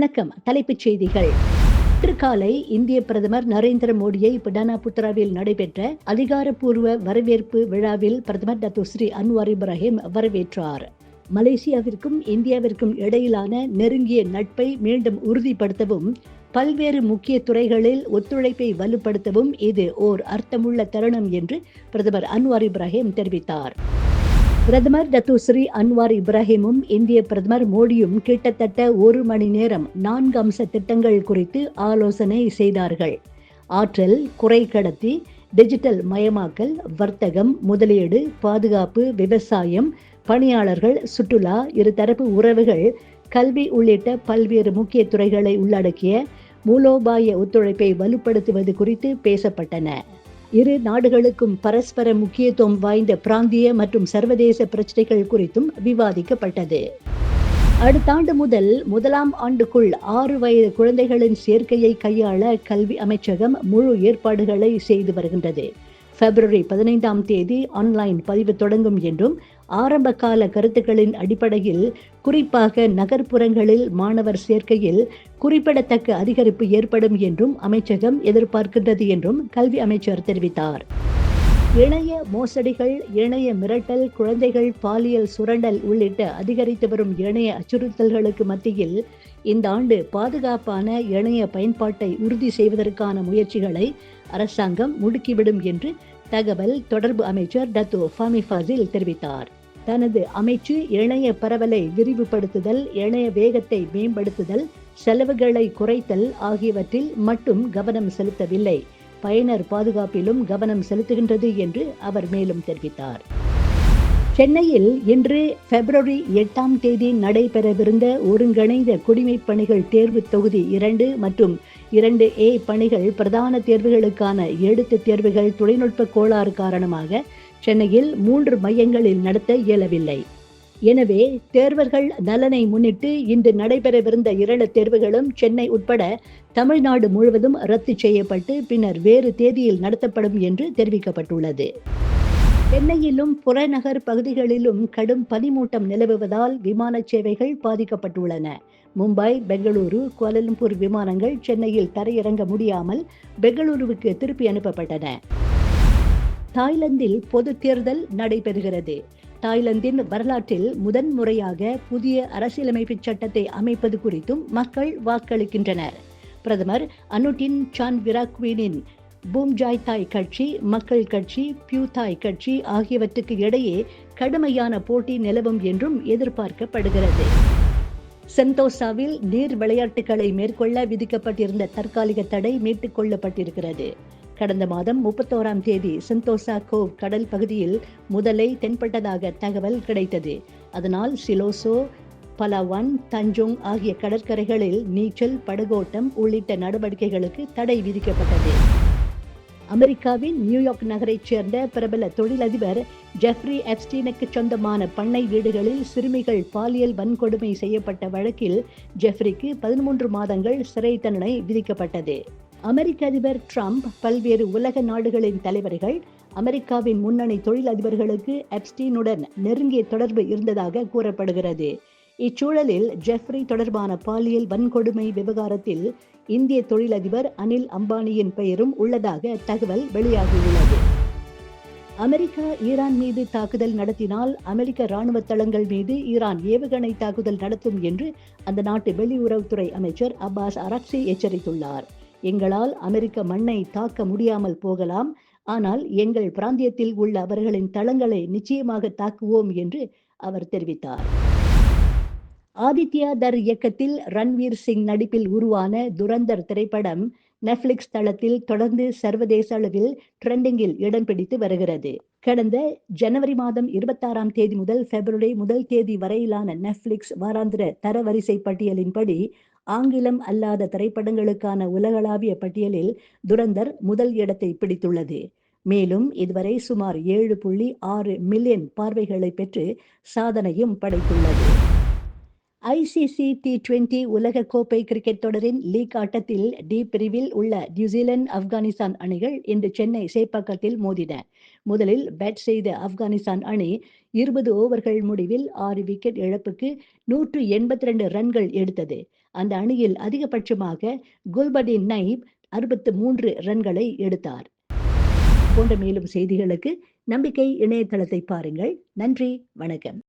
வணக்கம். தலைப்புச் செய்திகள். இன்று காலை இந்திய பிரதமர் நரேந்திர மோடியை படானாபுத்ராவில் நடைபெற்ற அதிகாரப்பூர்வ வரவேற்பு விழாவில் பிரதமர் டத்து ஸ்ரீ அன்வார் இப்ராஹிம் வரவேற்றார். மலேசியாவிற்கும் இந்தியாவிற்கும் இடையிலான நெருங்கிய நட்பை மீண்டும் உறுதிப்படுத்தவும் பல்வேறு முக்கிய துறைகளில் ஒத்துழைப்பை வலுப்படுத்தவும் இது ஓர் அர்த்தமுள்ள தருணம் என்று பிரதமர் அன்வார் இப்ராஹிம் தெரிவித்தார். பிரதமர் டத்து ஸ்ரீ அன்வார் இப்ராஹிமும் இந்திய பிரதமர் மோடியும் கிட்டத்தட்ட ஒரு மணி நேரம் நான்கு அம்ச திட்டங்கள் குறித்து ஆலோசனை செய்தார்கள். ஆற்றல் குறை கடத்தி டிஜிட்டல் மயமாக்கல் வர்த்தகம் முதலீடு பாதுகாப்பு விவசாயம் பணியாளர்கள் சுற்றுலா இருதரப்பு உறவுகள் கல்வி உள்ளிட்ட பல்வேறு முக்கிய துறைகளை உள்ளடக்கிய மூலோபாய ஒத்துழைப்பை வலுப்படுத்துவது குறித்து பேசப்பட்டன. இரு நாடுகளுக்கும் பரஸ்பர முக்கியத்துவம் வாய்ந்த பிராந்திய மற்றும் சர்வதேச பிரச்சனைகள் குறித்தும் விவாதிக்கப்பட்டது. அடுத்த ஆண்டு முதல் முதலாம் ஆண்டுக்குள் ஆறு வயது குழந்தைகளின் சேர்க்கையை கையாள கல்வி அமைச்சகம் முழு ஏற்பாடுகளை செய்து வருகின்றது. பிப்ரவரி பதினைந்தாம் தேதி ஆன்லைன் பதிவு தொடங்கும் என்றும் ஆரம்ப கால கருத்துக்களின் அடிப்படையில் குறிப்பாக நகர்ப்புறங்களில் மாணவர் சேர்க்கையில் குறிப்பிடத்தக்க அதிகரிப்பு ஏற்படும் என்றும் அமைச்சகம் எதிர்பார்க்கின்றது என்றும் கல்வி அமைச்சர் தெரிவித்தார். இணைய மோசடிகள் இணைய மிரட்டல் குழந்தைகள் பாலியல் சுரண்டல் உள்ளிட்ட அதிகரித்து வரும் இணைய அச்சுறுத்தல்களுக்கு மத்தியில் இந்த ஆண்டு பாதுகாப்பான இணைய பயன்பாட்டை உறுதி செய்வதற்கான முயற்சிகளை அரசாங்கம் முடுக்கிவிடும் என்று தகவல் தொடர்பு அமைச்சர் டத்து ஃபாமி ஃபாசில் தெரிவித்தார். தனது அமைச்சு இணைய பரவலை விரிவுபடுத்துதல் இணைய வேகத்தை மேம்படுத்துதல் செலவுகளை குறைத்தல் ஆகியவற்றில் மட்டும் கவனம் செலுத்தவில்லை. பயனர் பாதுகாப்பிலும் கவனம் செலுத்துகின்றது என்று அவர் மேலும் தெரிவித்தார். சென்னையில் இன்று பிப்ரவரி எட்டாம் தேதி நடைபெறவிருந்த ஒருங்கிணைந்த குடிமைப் பணிகள் தேர்வு தொகுதி இரண்டு மற்றும் இரண்டு ஏ பணிகள் பிரதான தேர்வுகளுக்கான எழுத்து தேர்வுகள் தொழில்நுட்ப கோளாறு காரணமாக சென்னையில் மூன்று மையங்களில் நடத்த இயலவில்லை. எனவே தேர்வர்கள் நலனை முன்னிட்டு இன்று நடைபெறவிருந்த இரண்டு தேர்வுகளும் சென்னை உட்பட தமிழ்நாடு முழுவதும் ரத்து செய்யப்பட்டு பின்னர் வேறு தேதியில் நடத்தப்படும் என்று தெரிவிக்கப்பட்டுள்ளது. சென்னையிலும் புறநகர் பகுதிகளிலும் கடும் பனிமூட்டம் நிலவுவதால் விமான சேவைகள் பாதிக்கப்பட்டுள்ளன. மும்பை பெங்களூரு கோலலம்பூர் விமானங்கள் சென்னையில் தரையிறங்க முடியாமல் பெங்களூருவுக்கு திருப்பி அனுப்பப்பட்டன. தாய்லாந்தில் பொது தேர்தல் நடைபெறுகிறது. தாய்லாந்தின் வரலாற்றில் முதன் முறையாக புதிய அரசியலமைப்பு சட்டத்தை அமைப்பது குறித்தும் மக்கள் வாக்களிக்கின்றனர். பிரதமர் அனுட்டின் சான் விராக்வீனின் பூம்ஜாய் தாய் கட்சி மக்கள் கட்சி பியூ தாய் கட்சி ஆகியவற்றுக்கு இடையே கடுமையான போட்டி நிலவும் என்றும் எதிர்பார்க்கப்படுகிறது. சென்தோசாவில் நீர் விளையாட்டுகளை மேற்கொள்ள விதிக்கப்பட்டிருந்த தற்காலிக தடை மீட்டுக் கொள்ளப்பட்டிருக்கிறது. கடந்த மாதம் முப்பத்தோராம் தேதி சென்தோசா கோவ் கடல் பகுதியில் முதலை தென்பட்டதாக தகவல் கிடைத்தது. அதனால் சிலோசோ பலவன் தஞ்சோங் ஆகிய கடற்கரைகளில் நீச்சல் படகோட்டம் உள்ளிட்ட நடவடிக்கைகளுக்கு தடை விதிக்கப்பட்டது. அமெரிக்காவின் நியூயார்க் நகரைச் சேர்ந்த பிரபல தொழிலதிபர் ஜெஃப்ரி எப்ஸ்டீனுக்கு சொந்தமான பண்ணை வீடுகளில் சிறுமிகள் பாலியல் வன்கொடுமை செய்யப்பட்ட வழக்கில் ஜெஃப்ரிக்கு பதிமூன்று மாதங்கள் சிறை தண்டனை விதிக்கப்பட்டது. அமெரிக்க அதிபர் ட்ரம்ப் பல்வேறு உலக நாடுகளின் தலைவர்கள் அமெரிக்காவின் முன்னணி தொழிலதிபர்களுக்கு எப்ஸ்டீனுடன் நெருங்கிய தொடர்பு இருந்ததாக கூறப்படுகிறது. இச்சூழலில் ஜெஃப்ரி தொடர்பான பாலியல் வன்கொடுமை விவகாரத்தில் இந்திய தொழிலதிபர் அனில் அம்பானியின் பெயரும் உள்ளதாக தகவல் வெளியாகியுள்ளது. அமெரிக்கா ஈரான் மீது தாக்குதல் நடத்தினால் அமெரிக்க ராணுவ தளங்கள் மீது ஈரான் ஏவுகணை தாக்குதல் நடத்தும் என்று அந்த நாட்டு வெளியுறவுத்துறை அமைச்சர் அப்பாஸ் அரக்சி எச்சரித்துள்ளார். எங்களால் அமெரிக்க மண்ணை தாக்க முடியாமல் போகலாம். ஆனால் எங்கள் பிராந்தியத்தில் உள்ள அவர்களின் தளங்களை நிச்சயமாக தாக்குவோம் என்று அவர் தெரிவித்தார். ஆதித்யா தர் இயக்கத்தில் ரன்வீர் சிங் நடிப்பில் உருவான துரந்தர் திரைப்படம் நெட்ஃபிளிக்ஸ் தளத்தில் தொடர்ந்து சர்வதேச அளவில் ட்ரெண்டிங்கில் இடம் பிடித்து வருகிறது. கடந்த ஜனவரி மாதம் இருபத்தாறாம் தேதி முதல் பிப்ரவரி முதல் தேதி வரையிலான நெட்ஃபிளிக்ஸ் வாராந்திர தரவரிசை பட்டியலின்படி ஆங்கிலம் அல்லாத திரைப்படங்களுக்கான உலகளாவிய பட்டியலில் துரந்தர் முதல் இடத்தை பிடித்துள்ளது. மேலும் இதுவரை சுமார் ஏழு புள்ளி ஆறு மில்லியன் பார்வைகளை பெற்று சாதனையும் படைத்துள்ளது. ஐசிசி டி டுவெண்டி உலக கோப்பை கிரிக்கெட் தொடரின் லீக் ஆட்டத்தில் டி பிரிவில் உள்ள நியூசிலாந்து ஆப்கானிஸ்தான் அணிகள் இன்று சென்னை சேப்பாக்கத்தில் மோதின. முதலில் பேட் செய்த ஆப்கானிஸ்தான் அணி இருபது ஓவர்கள் முடிவில் ஆறு விக்கெட் இழப்புக்கு நூற்று எண்பத்தி ரெண்டு ரன்கள் எடுத்தது. அந்த அணியில் அதிகபட்சமாக குல்படின் நைப் அறுபத்து மூன்று ரன்களை எடுத்தார். போன்ற மேலும் செய்திகளுக்கு நம்பிக்கை இணையதளத்தை பாருங்கள். நன்றி வணக்கம்.